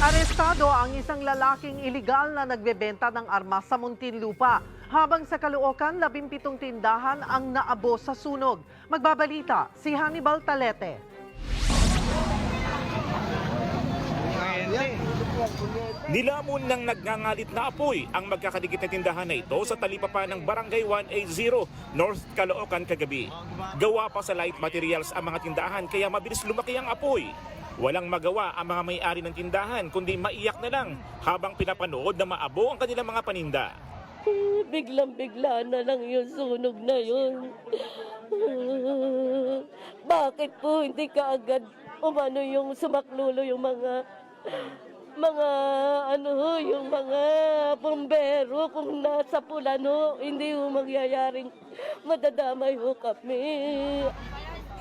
Arestado ang isang lalaking iligal na nagbebenta ng armas sa Muntinlupa. Habang sa Caloocan, labimpitong tindahan ang naabo sa sunog. Magbabalita si Hannibal Talete. Nilamon ng nagngangalit na apoy ang magkakadikit na tindahan na ito sa talipapa ng Barangay 180 North Caloocan kagabi. Gawa pa sa light materials ang mga tindahan kaya mabilis lumaki ang apoy. Walang magawa ang mga may-ari ng tindahan kundi maiyak na lang habang pinapanood na maabo ang kanilang mga paninda. Biglang-bigla na lang yung sunog na yun. Bakit po hindi ka agad umano yung sumaklulo yung mga mga ano yung mga bombero kung nasa pulan ho, hindi ho mangyayaring madadamay ho kami.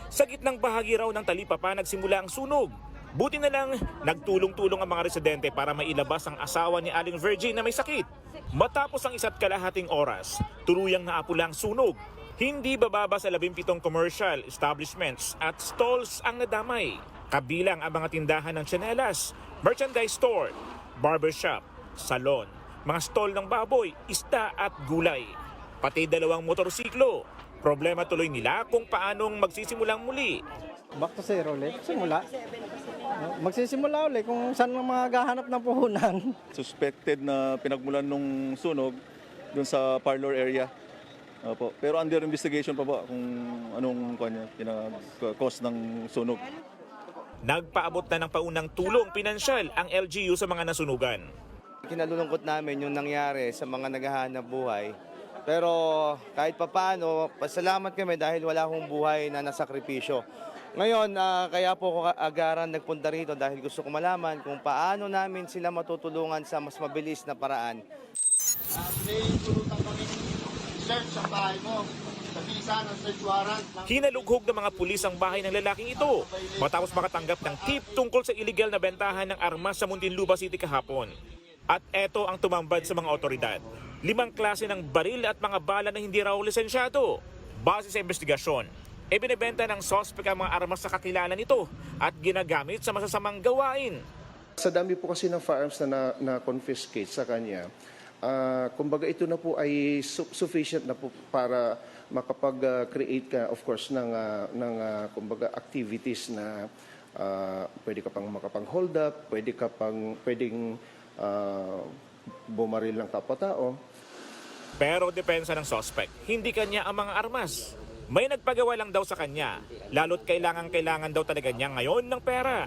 Sa gitnang bahagi raw ng talipapa nagsimula ang sunog. Buti na lang, nagtulong-tulong ang mga residente para mailabas ang asawa ni Aling Virgin na may sakit. Matapos ang isa't kalahating oras, tuluyang naapula ang sunog. Hindi bababa sa 17 commercial establishments at stalls ang nadamay. Kabilang ang mga tindahan ng tsinelas, merchandise store, barbershop, salon, mga stall ng baboy, isda at gulay. Pati dalawang motorsiklo. Problema tuloy nila kung paanong magsisimulang muli. Back to zero ulit. Simula. Magsisimula ulit kung saan ang mga gahanap ng puhunan. suspected na pinagmulan nung sunog dun sa parlor area. Opo. Pero under investigation pa ba kung anong kanya pinag-cause ng sunog. Nagpaabot na ng paunang tulong pinansyal ang LGU sa mga nasunugan. Kinalulungkot namin yung nangyari sa mga naghahanap buhay. Pero kahit papano, pasalamat kami dahil wala akong buhay na nasakripisyo. Ngayon, ah, kaya po ako agaran nagpunta rito dahil gusto ko malaman kung paano namin sila matutulungan sa mas mabilis na paraan. ng Hinalughog ng mga pulis ang bahay ng lalaking ito matapos makatanggap ng tip tungkol sa illegal na bentahan ng armas sa Muntinlupa City kahapon. At eto ang tumambad sa mga otoridad. Limang klase ng baril at mga bala na hindi raw lisensyado. Base sa investigasyon, binibenta ng sospek ang mga armas sa kakilala nito at ginagamit sa masasamang gawain. Sa dami po kasi ng firearms na na- na-confiscate sa kanya, ah, kumbaga ito na po ay su- sufficient na po para makapag-create ka, of course, ng, ah, ng ah, kumbaga activities na ah, pwede ka pang makapang-hold up, pwede ka pang, pwedeng ah, bumaril ng kapwa-tao. Pero depensa ng sospek, hindi kanya ang mga armas. May nagpagawa lang daw sa kanya, lalo't kailangan-kailangan daw talaga niya ngayon ng pera.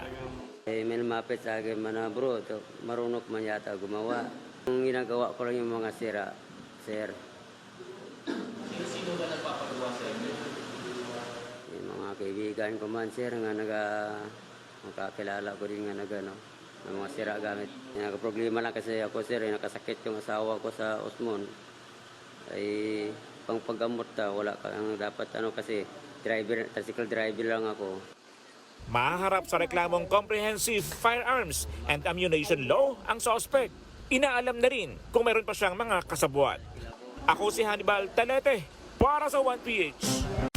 Eh, may lumapit sa akin man bro, to, marunok man yata gumawa. Yung ginagawa ko lang yung mga sira, sir. Sino ba nagpapagawa sa inyo? Yung mga kaibigan ko man, sir, nga naga, makakilala ko rin nga naga, no, ng mga sira gamit. Nagka-problema lang kasi ako, sir, eh, nakasakit yung asawa ko sa Osmon. Ay, pang paggamot ta, wala ka ang dapat, ano, kasi driver, tricycle driver lang ako. Maharap sa reklamong Comprehensive Firearms and Ammunition Law ang sospek. Inaalam na rin kung meron pa siyang mga kasabwat. Ako si Hannibal Talete para sa 1PH.